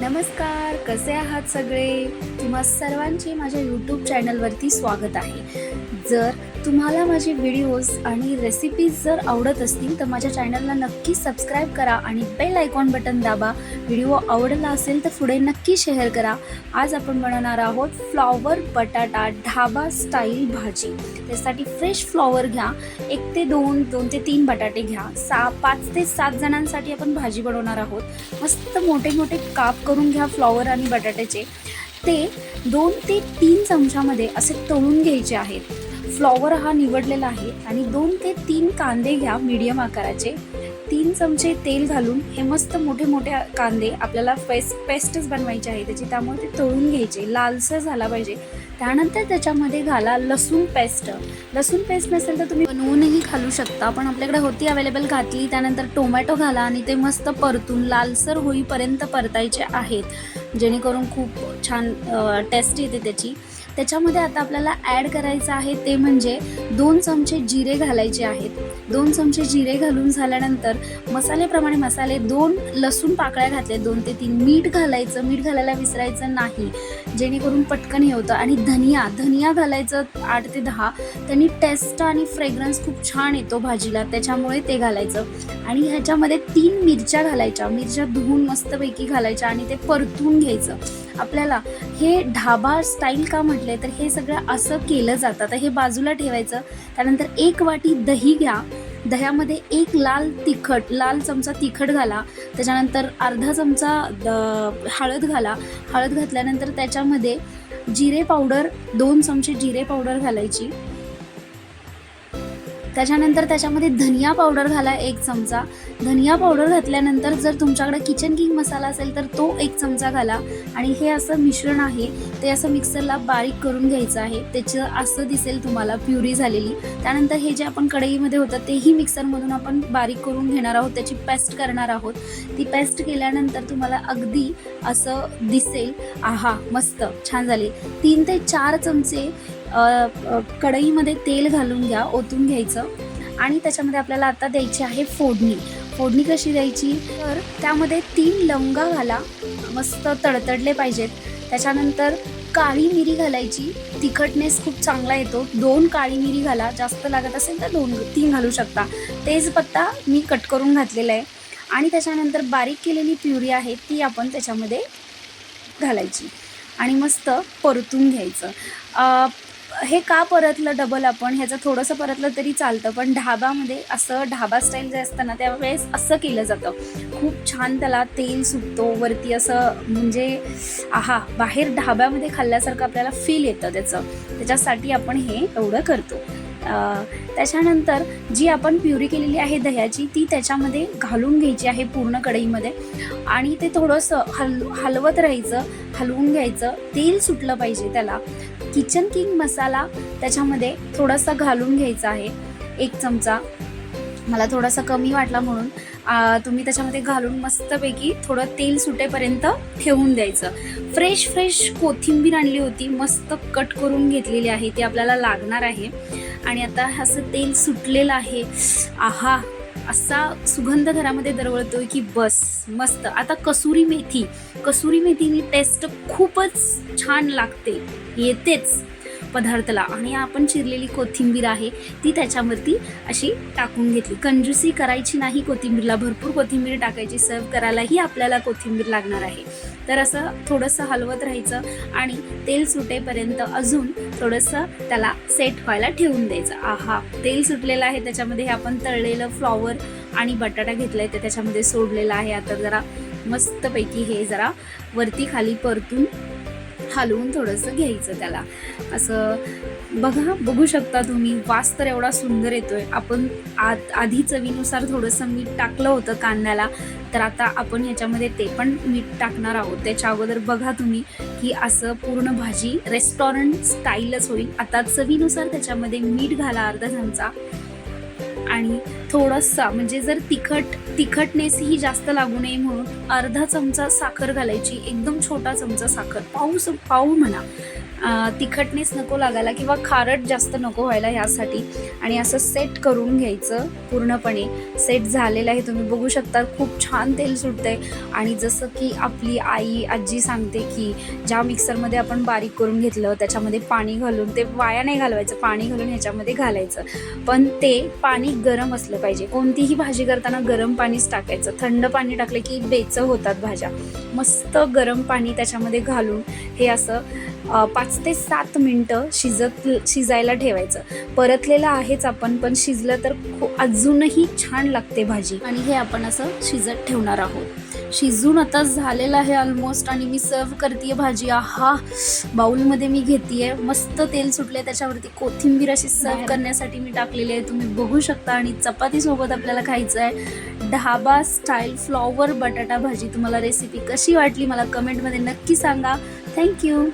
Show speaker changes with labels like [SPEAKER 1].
[SPEAKER 1] नमस्कार कसे आहात सगळे? तुम्हा सर्वांचे माझ्या यूट्यूब चॅनलवरती स्वागत आहे. जर तुम्हाला माझे व्हिडिओज आणि रेसिपीज जर आवडत असतील तर माझ्या चॅनलला नक्की सबस्क्राईब करा आणि बेल आयकॉन बटन दाबा. व्हिडिओ आवडला असेल तर पुढे नक्की शेअर करा. आज आपण बनवणार आहोत फ्लॉवर बटाटा ढाबा स्टाईल भाजी. त्यासाठी फ्रेश फ्लॉवर घ्या. एक ते दोन दोन ते तीन बटाटे घ्या. सा पाच ते सात जणांसाठी आपण भाजी बनवणार आहोत. मस्त मोठे मोठे काप करून घ्या फ्लॉवर आणि बटाट्याचे. ते दोन ते तीन चमच्यामध्ये असे तळून घ्यायचे आहेत. फ्लॉवर हा निवडलेला आहे आणि दोन ते तीन कांदे घ्या मीडियम आकाराचे. तीन चमचे तेल घालून हे मस्त मोठे मोठे कांदे आपल्याला पेस्ट पेस्टच बनवायचे आहे. त्याची त्यामुळे ते तळून घ्यायचे लालसर झाला पाहिजे. त्यानंतर त्याच्यामध्ये घाला लसूण पेस्ट. लसूण पेस्ट नसेल तर तुम्ही बनवूनही घालू शकता पण आपल्याकडे होती अवेलेबल घातली त्यानंतर टोमॅटो घाला आणि ते मस्त परतून लालसर होईपर्यंत परतायचे आहेत. जेणेकरून खूप छान टेस्ट येते त्याची. त्याच्यामध्ये आता आपल्याला ॲड करायचं आहे ते म्हणजे दोन चमचे जिरे घालायचे आहेत. दोन चमचे जिरे घालून झाल्यानंतर मसालेप्रमाणे मसाले दोन लसूण पाकळ्या घातल्या दोन ते तीन मीठ घालायचं. मीठ घालायला विसरायचं नाही. जेणेकरून पटकन हे होतं. आणि धनिया धनिया घालायचं आठ ते दहा. त्यांनी टेस्ट आणि फ्रेग्रन्स खूप छान येतो भाजीला. त्याच्यामुळे ते घालायचं. आणि ह्याच्यामध्ये तीन मिरच्या घालायच्या. मिरच्या धुवून मस्तपैकी घालायच्या आणि ते परतून घ्यायचं. आपल्याला हे ढाबा स्टाईल का म्हटले तर हे सगळं असं केलं जातं. तर हे बाजूला ठेवायचं. त्यानंतर एक वाटी दही घ्या. दह्यामध्ये एक लाल तिखट लाल चमचा तिखट घाला. त्याच्यानंतर अर्धा चमचा द हळद घाला. हळद घातल्यानंतर त्याच्यामध्ये जिरे पावडर दोन चमचे जिरे पावडर घालायची. त्याच्यानंतर त्याच्यामध्ये धनिया पावडर घाला एक चमचा. धनिया पावडर घातल्यानंतर जर तुमच्याकडे किचन किंग मसाला असेल तर तो एक चमचा घाला. आणि हे असं मिश्रण आहे ते असं मिक्सरला बारीक करून घ्यायचं आहे. त्याचं असं दिसेल तुम्हाला प्युरी झालेली. त्यानंतर हे जे आपण कढईमध्ये होतं तेही मिक्सरमधून आपण बारीक करून घेणार आहोत. त्याची पेस्ट करणार आहोत. ती पेस्ट केल्यानंतर तुम्हाला अगदी असं दिसेल. आहा मस्त छान झाली. तीन ते चार चमचे कढईमध्ये तेल घालून घ्या ओतून घ्यायचं. आणि त्याच्यामध्ये आपल्याला आता द्यायची आहे फोडणी. फोडणी कशी द्यायची? तर त्यामध्ये तीन लवंगा घाला. मस्त तडतडले पाहिजेत. त्याच्यानंतर काळी मिरी घालायची. तिखटनेस खूप चांगला येतो. दोन काळी मिरी घाला. जास्त लागत असेल तर दोन तीन घालू शकता. तेजपत्ता मी कट करून घातलेला आहे. आणि त्याच्यानंतर बारीक केलेली प्युरी आहे ती आपण त्याच्यामध्ये घालायची. आणि मस्त परतून घ्यायचं. हे का परतलं डबल आपण? ह्याचं थोडंसं परतलं तरी चालतं पण ढाबामध्ये असं ढाबा स्टाईल जे असतं ना त्यावेळेस असं केलं जातं. खूप छान त्याला तेल सुटतो वरती असं म्हणजे आहा बाहेर ढाब्यामध्ये खाल्ल्यासारखं आपल्याला फील येतं त्याचं. त्याच्यासाठी आपण हे एवढं करतो. त्याच्यानंतर जी आपण प्युरी केलेली आहे दह्याची ती त्याच्यामध्ये घालून घ्यायची आहे पूर्ण कढईमध्ये. आणि ते थोडंसं हल हलवत राहायचं हलवून घ्यायचं तेल सुटलं पाहिजे त्याला. किचन किंग मसाला त्याच्यामध्ये थोडासा घालून घ्यायचा आहे. एक चमचा. मला थोडासा कमी वाटला म्हणून तुम्ही त्याच्यामध्ये घालून मस्तपैकी थोडं तेल सुटेपर्यंत ठेवून द्यायचं. फ्रेश फ्रेश कोथिंबीर आणली होती. मस्त कट करून घेतलेली आहे. ती आपल्याला लागणार आहे. आणि आता असं तेल सुटलेलं आहे. आहा! असा सुगंध घरामध्ये दरवळतोय की बस मस्त. आता कसुरी मेथी. कसुरी मेथीनी टेस्ट खूपच छान लागते. येतेच. पदार्थाला. आणि आपण चिरलेली कोथिंबीर आहे ती त्याच्यावरती अशी टाकून घेतली. कंजूसी करायची नाही कोथिंबीरला भरपूर कोथिंबीर टाकायची. सर्व करायलाही आपल्याला कोथिंबीर लागणार आहे. तर असं थोडंसं हलवत राहायचं आणि तेल सुटेपर्यंत अजून थोडंसं त्याला सेट व्हायला ठेवून द्यायचं. आहा तेल सुटलेलं आहे त्याच्यामध्ये. हे आपण तळलेलं फ्लॉवर आणि बटाटा घेतला आहे ते त्याच्यामध्ये सोडलेलं आहे. आता जरा मस्तपैकी हे जरा वरती खाली परतून हलवून थोडंसं घ्यायचं त्याला. असं बघा बघू शकता तुम्ही. वास तर एवढा सुंदर येतोय. आपण आत आधी चवीनुसार थोडंसं मीठ टाकलं होतं कांद्याला. तर आता आपण ह्याच्यामध्ये ते पण मीठ टाकणार आहोत. त्याच्या अगोदर बघा तुम्ही की असं पूर्ण भाजी रेस्टॉरंट स्टाईलच होईल. आता चवीनुसार त्याच्यामध्ये मीठ घाला अर्धा चमचा. आणि थोडासा म्हणजे जर तिखट तिखटनेस ही जास्त लागू नये म्हणून अर्धा चमचा साखर घालायची एकदम छोटा चमचा साखर. पाऊ पाऊ म्हणा. तिखटनेस नको लागायला किंवा खारट जास्त नको व्हायला ह्यासाठी. आणि असं सेट करून घ्यायचं पूर्णपणे. सेट झालेलं आहे तुम्ही बघू शकता खूप छान तेल सुटतंय. आणि जसं की आपली आई आजी सांगते की ज्या मिक्सरमध्ये आपण बारीक करून घेतलं त्याच्यामध्ये पाणी घालून ते वाया नाही घालवायचं पाणी घालून ह्याच्यामध्ये घालायचं. पण ते पाणी गरम असलं पाहिजे. कोणतीही भाजी करताना गरम पाणीच टाकायचं. थंड पाणी टाकलं की बेचव होतात भाज्या. मस्त गरम पाणी त्याच्यामध्ये घालून हे असं पाच ते सात मिनटं शिजत शिजायला ठेवायचं. परतलेलं आहेच आपण पण शिजलं तर खू अजूनही छान लागते भाजी. आणि हे आपण असं शिजत ठेवणार आहोत. शिजून आता झालेलं आहे ऑलमोस्ट आणि मी सर्व करते भाजी. आहा! बाउलमध्ये मी घेते मस्त तेल सुटले त्याच्यावरती कोथिंबीर अशी सर्व करण्यासाठी मी टाकलेली आहे. तुम्ही बघू शकता. आणि चपातीसोबत आपल्याला खायचं आहे ढाबा स्टाईल फ्लॉवर बटाटा भाजी. तुम्हाला रेसिपी कशी वाटली मला कमेंटमध्ये नक्की सांगा. थँक्यू